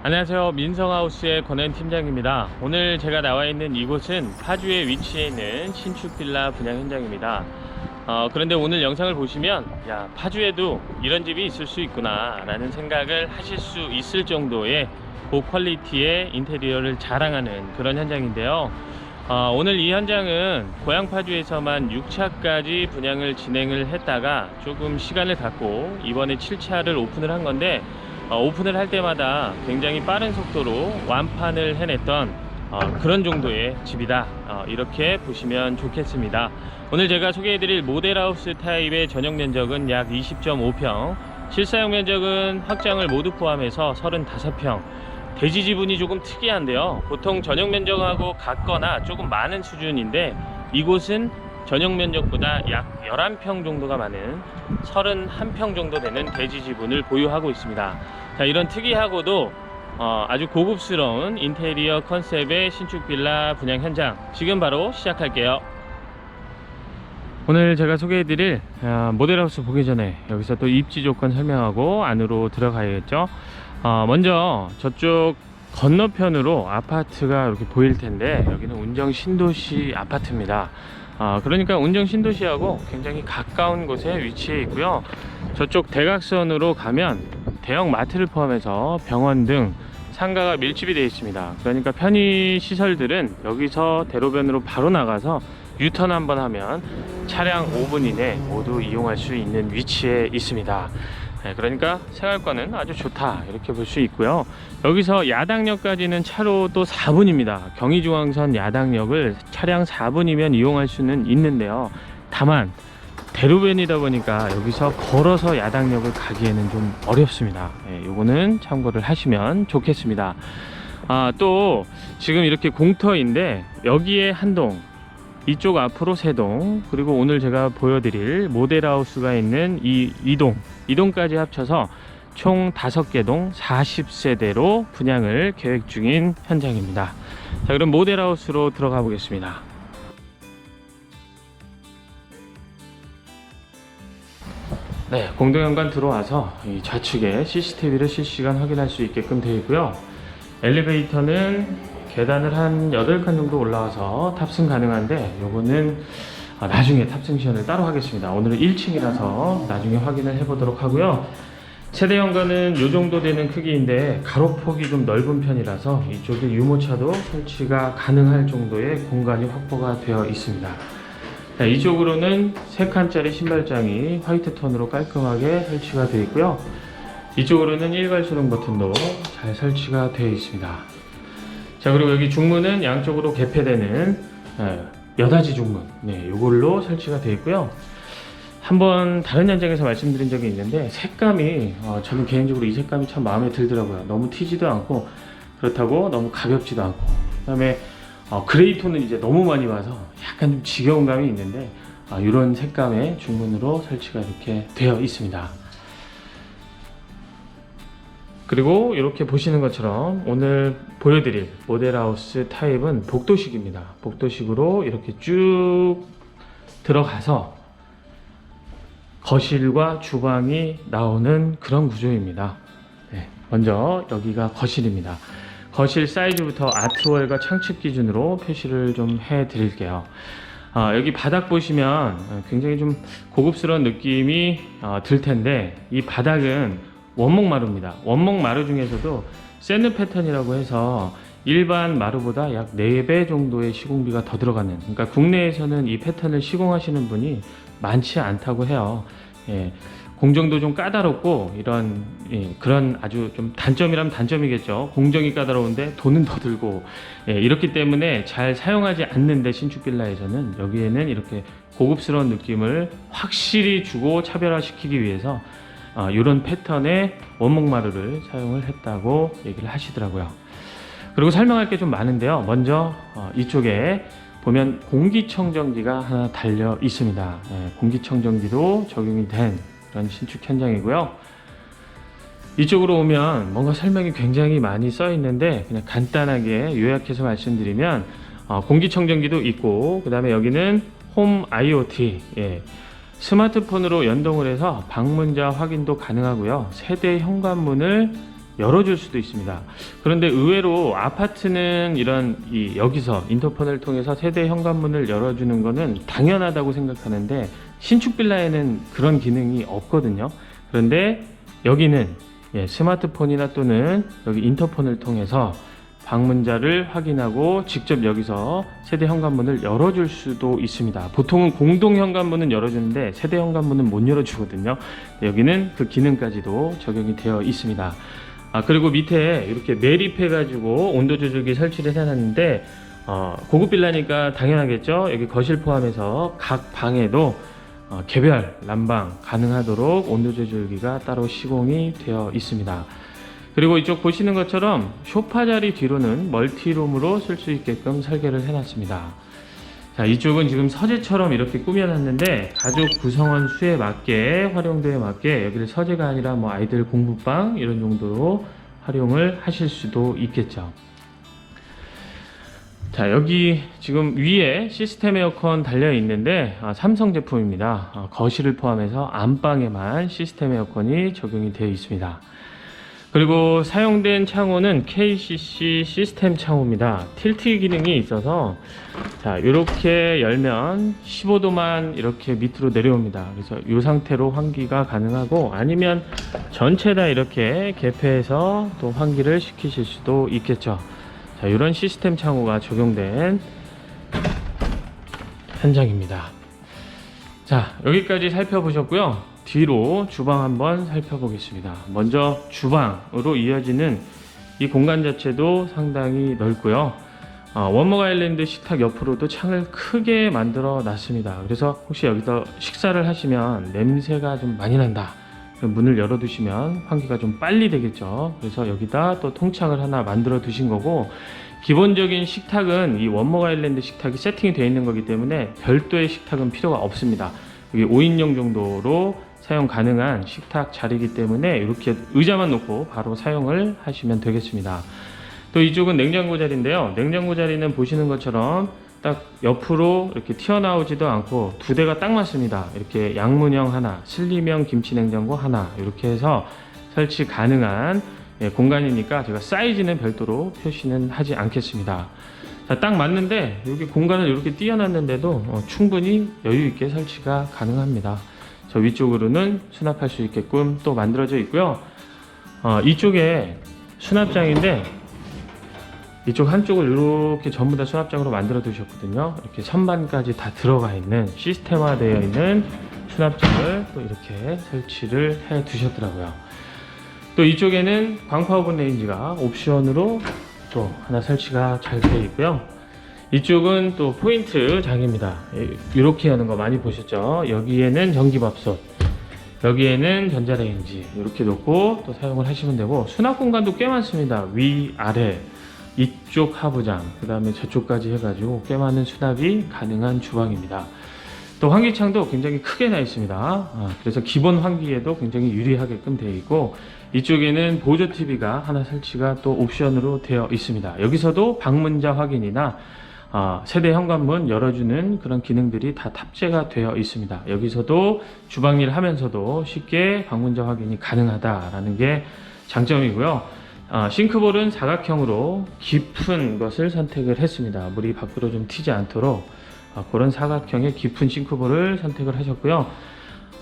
안녕하세요. 민성하우스의 권현 팀장입니다. 오늘 제가 나와 있는 이곳은 파주에 위치해 있는 신축 빌라 분양 현장입니다. 어, 그런데 오늘 영상을 보시면 야 파주에도 이런 집이 있을 수 있구나 라는 생각을 하실 수 있을 정도의 고퀄리티의 인테리어를 자랑하는 그런 현장인데요. 어, 오늘 이 현장은 고양 파주에서만 6차까지 분양을 진행을 했다가 조금 시간을 갖고 이번에 7차를 오픈을 한 건데 어, 오픈을 할 때마다 굉장히 빠른 속도로 완판을 해냈던 어, 그런 정도의 집이다. 어, 이렇게 보시면 좋겠습니다. 오늘 제가 소개해드릴 모델하우스 타입의 전용 면적은 약 20.5평 실사용 면적은 확장을 모두 포함해서 35평. 대지 지분이 조금 특이한데요. 보통 전용 면적하고 같거나 조금 많은 수준인데 이곳은 전용 면적보다 약 11평 정도가 많은 31평 정도 되는 대지 지분을 보유하고 있습니다. 자, 이런 특이하고도 어, 아주 고급스러운 인테리어 컨셉의 신축 빌라 분양 현장 지금 바로 시작할게요. 오늘 제가 소개해드릴 아, 모델하우스 보기 전에 여기서 또 입지 조건 설명하고 안으로 들어가야겠죠. 어, 먼저 저쪽 건너편으로 아파트가 이렇게 보일 텐데 여기는 운정 신도시 아파트입니다. 아, 그러니까 운정 신도시하고 굉장히 가까운 곳에 위치해 있고요. 저쪽 대각선으로 가면 대형 마트를 포함해서 병원 등 상가가 밀집이 되어 있습니다. 그러니까 편의 시설들은 여기서 대로변으로 바로 나가서 유턴 한번 하면 차량 5분 이내 모두 이용할 수 있는 위치에 있습니다. 네, 그러니까 생활권은 아주 좋다 이렇게 볼 수 있고요. 여기서 야당역까지는 차로 또 4분입니다. 경의중앙선 야당역을 차량 4분이면 이용할 수는 있는데요. 다만 대로변이다 보니까 여기서 걸어서 야당역을 가기에는 좀 어렵습니다. 예, 요거는 참고를 하시면 좋겠습니다. 아, 또 지금 이렇게 공터인데 여기에 한 동, 이쪽 앞으로 세 동, 그리고 오늘 제가 보여드릴 모델하우스가 있는 이 이동, 이동까지 합쳐서 총 5개 동 40세대로 분양을 계획 중인 현장입니다. 자, 그럼 모델하우스로 들어가 보겠습니다. 네, 공동현관 들어와서 이 좌측에 CCTV를 실시간 확인할 수 있게끔 되어 있고요. 엘리베이터는 계단을 한 8칸 정도 올라와서 탑승 가능한데 요거는 아, 나중에 탑승 시연을 따로 하겠습니다. 오늘은 1층이라서 나중에 확인을 해보도록 하고요. 세대 현관은 요 정도 되는 크기인데 가로폭이 좀 넓은 편이라서 이쪽에 유모차도 설치가 가능할 정도의 공간이 확보가 되어 있습니다. 자, 이쪽으로는 3칸짜리 신발장이 화이트 톤으로 깔끔하게 설치가 되어 있고요. 이쪽으로는 일괄 수동 버튼도 잘 설치가 되어 있습니다. 자, 그리고 여기 중문은 양쪽으로 개폐되는 예, 여닫이 중문. 네, 이걸로 설치가 되어 있고요. 한번 다른 현장에서 말씀드린 적이 있는데 색감이 어, 저는 개인적으로 이 색감이 참 마음에 들더라고요. 너무 튀지도 않고 그렇다고 너무 가볍지도 않고 그다음에 어, 그레이 톤은 이제 너무 많이 와서 약간 좀 지겨운 감이 있는데 어, 이런 색감의 중문으로 설치가 이렇게 되어 있습니다. 그리고 이렇게 보시는 것처럼 오늘 보여드릴 모델하우스 타입은 복도식입니다. 복도식으로 이렇게 쭉 들어가서 거실과 주방이 나오는 그런 구조입니다. 네, 먼저 여기가 거실입니다. 거실 사이즈부터 아트월과 창측 기준으로 표시를 좀 해 드릴게요. 아, 여기 바닥 보시면 굉장히 좀 고급스러운 느낌이 어, 들 텐데 이 바닥은 원목 마루입니다. 원목 마루 중에서도 샌드 패턴이라고 해서 일반 마루보다 약 4배 정도의 시공비가 더 들어가는 그러니까 국내에서는 이 패턴을 시공하시는 분이 많지 않다고 해요. 예, 공정도 좀 까다롭고 이런 예, 그런 아주 좀 단점이라면 단점이겠죠. 공정이 까다로운데 돈은 더 들고 예, 이렇기 때문에 잘 사용하지 않는데 신축 빌라에서는 여기에는 이렇게 고급스러운 느낌을 확실히 주고 차별화시키기 위해서 어, 이런 패턴의 원목 마루를 사용을 했다고 얘기를 하시더라고요. 그리고 설명할 게 좀 많은데요. 먼저 어, 이쪽에 보면 공기청정기가 하나 달려 있습니다. 예, 공기청정기도 적용이 된 그런 신축 현장이고요. 이쪽으로 오면 뭔가 설명이 굉장히 많이 써 있는데 그냥 간단하게 요약해서 말씀드리면 어, 공기청정기도 있고 그 다음에 여기는 홈 IoT 예, 스마트폰으로 연동을 해서 방문자 확인도 가능하고요. 세대 현관문을 열어줄 수도 있습니다. 그런데 의외로 아파트는 이런 이 여기서 인터폰을 통해서 세대 현관문을 열어주는 거는 당연하다고 생각하는데 신축 빌라에는 그런 기능이 없거든요. 그런데 여기는 예, 스마트폰이나 또는 여기 인터폰을 통해서 방문자를 확인하고 직접 여기서 세대 현관문을 열어줄 수도 있습니다. 보통은 공동 현관문은 열어주는데 세대 현관문은 못 열어주거든요. 여기는 그 기능까지도 적용이 되어 있습니다. 아 그리고 밑에 이렇게 매립해가지고 온도 조절기 설치를 해놨는데 어, 고급 빌라니까 당연하겠죠. 여기 거실 포함해서 각 방에도 어, 개별 난방 가능하도록 온도 조절기가 따로 시공이 되어 있습니다. 그리고 이쪽 보시는 것처럼 소파 자리 뒤로는 멀티룸으로 쓸 수 있게끔 설계를 해놨습니다. 자, 이쪽은 지금 서재처럼 이렇게 꾸며놨는데 가족 구성원 수에 맞게 활용도에 맞게 여기를 서재가 아니라 뭐 아이들 공부방 이런 정도로 활용을 하실 수도 있겠죠. 자, 여기 지금 위에 시스템 에어컨 달려 있는데 아, 삼성 제품입니다. 아, 거실을 포함해서 안방에만 시스템 에어컨이 적용이 되어 있습니다. 그리고 사용된 창호는 KCC 시스템 창호입니다. 틸트 기능이 있어서 자 이렇게 열면 15도만 이렇게 밑으로 내려옵니다. 그래서 이 상태로 환기가 가능하고 아니면 전체 다 이렇게 개폐해서 또 환기를 시키실 수도 있겠죠. 자 이런 시스템 창호가 적용된 현장입니다. 자 여기까지 살펴보셨고요. 뒤로 주방 한번 살펴보겠습니다. 먼저 주방으로 이어지는 이 공간 자체도 상당히 넓고요. 어, 원목 아일랜드 식탁 옆으로도 창을 크게 만들어 놨습니다. 그래서 혹시 여기서 식사를 하시면 냄새가 좀 많이 난다. 문을 열어 두시면 환기가 좀 빨리 되겠죠. 그래서 여기다 또 통창을 하나 만들어 두신 거고 기본적인 식탁은 이 원목 아일랜드 식탁이 세팅이 되어 있는 거기 때문에 별도의 식탁은 필요가 없습니다. 여기 5인용 정도로 사용 가능한 식탁 자리이기 때문에 이렇게 의자만 놓고 바로 사용을 하시면 되겠습니다. 또 이쪽은 냉장고 자리인데요. 냉장고 자리는 보시는 것처럼 딱 옆으로 이렇게 튀어나오지도 않고 두 대가 딱 맞습니다. 이렇게 양문형 하나, 슬림형 김치 냉장고 하나 이렇게 해서 설치 가능한 예, 공간이니까 제가 사이즈는 별도로 표시는 하지 않겠습니다. 자, 딱 맞는데 여기 공간을 이렇게 띄어놨는데도 어, 충분히 여유 있게 설치가 가능합니다. 저 위쪽으로는 수납할 수 있게끔 또 만들어져 있고요. 어, 이쪽에 수납장인데 이쪽 한쪽을 이렇게 전부 다 수납장으로 만들어 두셨거든요. 이렇게 선반까지 다 들어가 있는 시스템화 되어 있는 수납장을 또 이렇게 설치를 해 두셨더라고요. 또 이쪽에는 광파 오븐 레인지가 옵션으로 또 하나 설치가 잘 되어 있고요. 이쪽은 또 포인트 장입니다. 이렇게 하는 거 많이 보셨죠? 여기에는 전기밥솥, 여기에는 전자레인지 이렇게 놓고 또 사용을 하시면 되고 수납 공간도 꽤 많습니다. 위, 아래, 이쪽 하부장, 그 다음에 저쪽까지 해가지고 꽤 많은 수납이 가능한 주방입니다. 또 환기창도 굉장히 크게 나 있습니다. 아, 그래서 기본 환기에도 굉장히 유리하게끔 되어 있고 이쪽에는 보조 TV가 하나 설치가 또 옵션으로 되어 있습니다. 여기서도 방문자 확인이나 아, 세대 현관문 열어주는 그런 기능들이 다 탑재가 되어 있습니다. 여기서도 주방 일 하면서도 쉽게 방문자 확인이 가능하다라는 게 장점이고요. 아, 싱크볼은 사각형으로 깊은 것을 선택을 했습니다. 물이 밖으로 좀 튀지 않도록 아, 그런 사각형의 깊은 싱크볼을 선택을 하셨고요.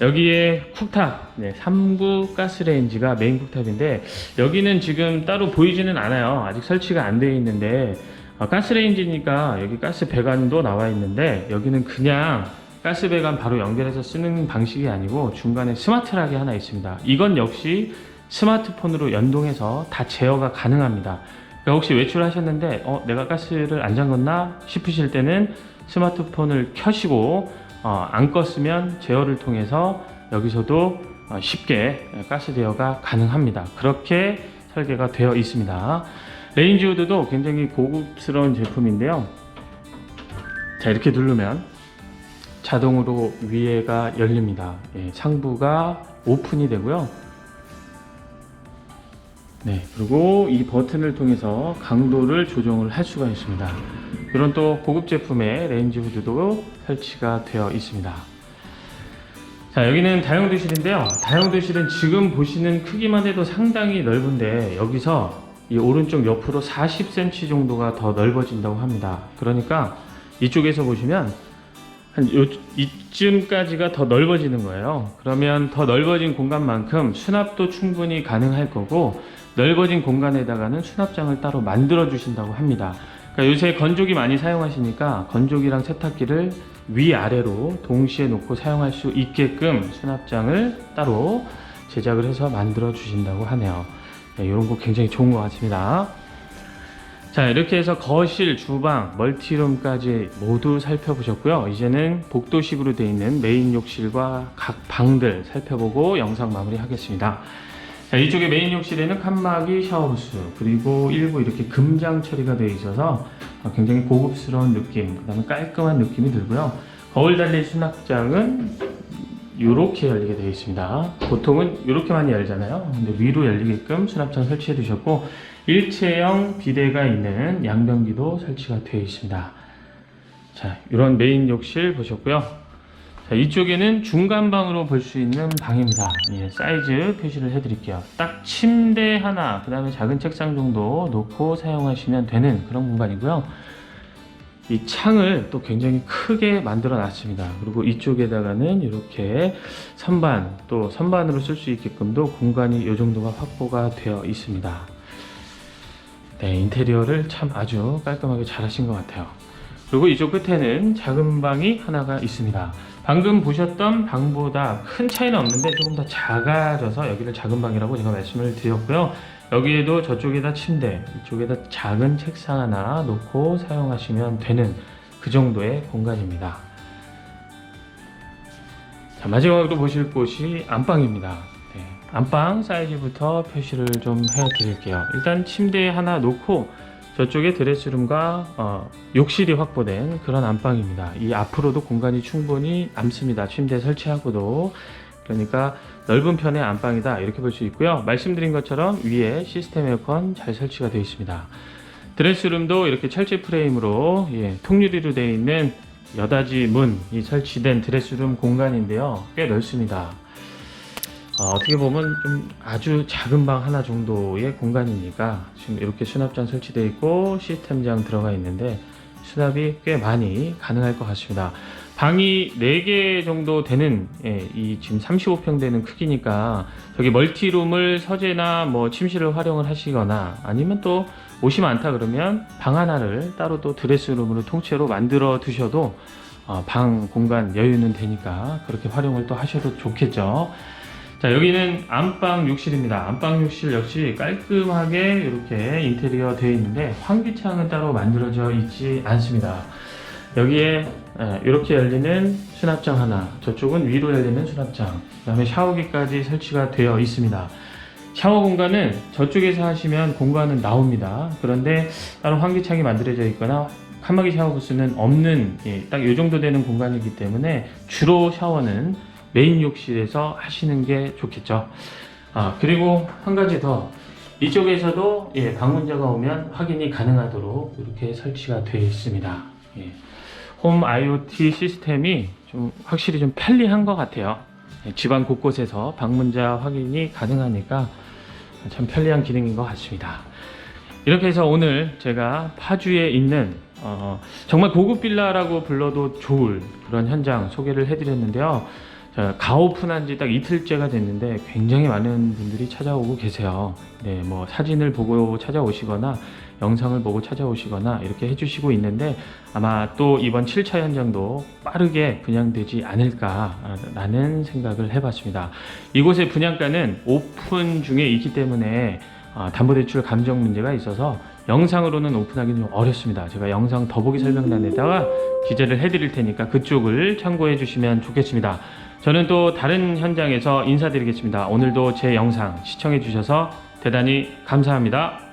여기에 쿡탑, 네, 3구 가스레인지가 메인 쿡탑인데 여기는 지금 따로 보이지는 않아요. 아직 설치가 안 되어 있는데 아, 가스레인지니까 여기 가스 배관도 나와 있는데 여기는 그냥 가스 배관 바로 연결해서 쓰는 방식이 아니고 중간에 스마트락이 하나 있습니다. 이건 역시 스마트폰으로 연동해서 다 제어가 가능합니다. 그러니까 혹시 외출하셨는데 어, 내가 가스를 안 잠궜나 싶으실 때는 스마트폰을 켜시고 어, 안 껐으면 제어를 통해서 여기서도 어, 쉽게 가스 제어가 가능합니다. 그렇게 설계가 되어 있습니다. 레인지 우드도 굉장히 고급스러운 제품인데요. 자 이렇게 누르면 자동으로 위에가 열립니다. 예, 상부가 오픈이 되고요. 네, 그리고 이 버튼을 통해서 강도를 조정을 할 수가 있습니다. 이런 또 고급 제품의 레인지 후드도 설치가 되어 있습니다. 자 여기는 다용도실인데요. 다용도실은 지금 보시는 크기만 해도 상당히 넓은데 여기서 이 오른쪽 옆으로 40cm 정도가 더 넓어진다고 합니다. 그러니까 이쪽에서 보시면 한 요, 이쯤까지가 더 넓어지는 거예요. 그러면 더 넓어진 공간만큼 수납도 충분히 가능할 거고 넓어진 공간에다가는 수납장을 따로 만들어 주신다고 합니다. 그러니까 요새 건조기 많이 사용하시니까 건조기랑 세탁기를 위아래로 동시에 놓고 사용할 수 있게끔 수납장을 따로 제작을 해서 만들어 주신다고 하네요. 네, 이런 거 굉장히 좋은 것 같습니다. 자 이렇게 해서 거실, 주방, 멀티룸까지 모두 살펴보셨고요. 이제는 복도식으로 되어 있는 메인 욕실과 각 방들 살펴보고 영상 마무리하겠습니다. 자, 이쪽에 메인 욕실에는 칸막이 샤워부스 그리고 일부 이렇게 금장 처리가 되어 있어서 어, 굉장히 고급스러운 느낌, 그다음에 깔끔한 느낌이 들고요. 거울 달린 수납장은 이렇게 열리게 되어 있습니다. 보통은 이렇게 많이 열잖아요. 근데 위로 열리게끔 수납장 설치해 두셨고 일체형 비대가 있는 양변기도 설치가 되어 있습니다. 자, 이런 메인 욕실 보셨고요. 자, 이쪽에는 중간방으로 볼 수 있는 방입니다. 예, 사이즈 표시를 해 드릴게요. 딱 침대 하나, 그 다음에 작은 책상 정도 놓고 사용하시면 되는 그런 공간이고요. 이 창을 또 굉장히 크게 만들어 놨습니다. 그리고 이쪽에다가는 이렇게 선반, 또 선반으로 쓸 수 있게끔도 공간이 이 정도가 확보가 되어 있습니다. 네, 인테리어를 참 아주 깔끔하게 잘 하신 것 같아요. 그리고 이쪽 끝에는 작은 방이 하나가 있습니다. 방금 보셨던 방보다 큰 차이는 없는데 조금 더 작아져서 여기를 작은 방이라고 제가 말씀을 드렸고요. 여기에도 저쪽에다 침대, 이쪽에다 작은 책상 하나 놓고 사용하시면 되는 그 정도의 공간입니다. 자, 마지막으로 보실 곳이 안방입니다. 네, 안방 사이즈부터 표시를 좀 해드릴게요. 일단 침대 하나 놓고 저쪽에 드레스룸과 어, 욕실이 확보된 그런 안방입니다. 이 앞으로도 공간이 충분히 남습니다. 침대 설치하고도 그러니까 넓은 편의 안방이다 이렇게 볼 수 있고요. 말씀드린 것처럼 위에 시스템 에어컨 잘 설치가 되어 있습니다. 드레스룸도 이렇게 철제 프레임으로 예, 통유리로 되어 있는 여닫이 문이 설치된 드레스룸 공간인데요. 꽤 넓습니다. 어, 떻게 보면 좀 아주 작은 방 하나 정도의 공간이니까 지금 이렇게 수납장 설치되어 있고 시스템장 들어가 있는데 수납이 꽤 많이 가능할 것 같습니다. 방이 4개 정도 되는 예, 이 지금 35평 되는 크기니까 저기 멀티룸을 서재나 뭐 침실을 활용을 하시거나 아니면 또 옷이 많다 그러면 방 하나를 따로 또 드레스룸으로 통째로 만들어 두셔도 어, 방 공간 여유는 되니까 그렇게 활용을 또 하셔도 좋겠죠. 자 여기는 안방 욕실입니다. 안방 욕실 역시 깔끔하게 이렇게 인테리어 되어 있는데 환기창은 따로 만들어져 있지 않습니다. 여기에 예, 이렇게 열리는 수납장 하나, 저쪽은 위로 열리는 수납장, 그 다음에 샤워기까지 설치가 되어 있습니다. 샤워 공간은 저쪽에서 하시면 공간은 나옵니다. 그런데 따로 환기창이 만들어져 있거나 칸막이 샤워 부스는 없는 예, 딱이 정도 되는 공간이기 때문에 주로 샤워는 메인 욕실에서 하시는 게 좋겠죠. 아 그리고 한 가지 더 이쪽에서도 예, 방문자가 오면 확인이 가능하도록 이렇게 설치가 되어 있습니다. 예. 홈 IoT 시스템이 좀 확실히 좀 편리한 것 같아요. 예, 집안 곳곳에서 방문자 확인이 가능하니까 참 편리한 기능인 것 같습니다. 이렇게 해서 오늘 제가 파주에 있는 어, 정말 고급 빌라라고 불러도 좋을 그런 현장 소개를 해드렸는데요. 자, 가오픈한 지 딱 이틀째가 됐는데 굉장히 많은 분들이 찾아오고 계세요. 네, 뭐 사진을 보고 찾아오시거나 영상을 보고 찾아오시거나 이렇게 해주시고 있는데 아마 또 이번 7차 현장도 빠르게 분양되지 않을까라는 생각을 해봤습니다. 이곳의 분양가는 오픈 중에 있기 때문에 아, 담보대출 감정 문제가 있어서 영상으로는 오픈하기는 좀 어렵습니다. 제가 영상 더보기 설명란에다가 기재를 해드릴 테니까 그쪽을 참고해 주시면 좋겠습니다. 저는 또 다른 현장에서 인사드리겠습니다. 오늘도 제 영상 시청해 주셔서 대단히 감사합니다.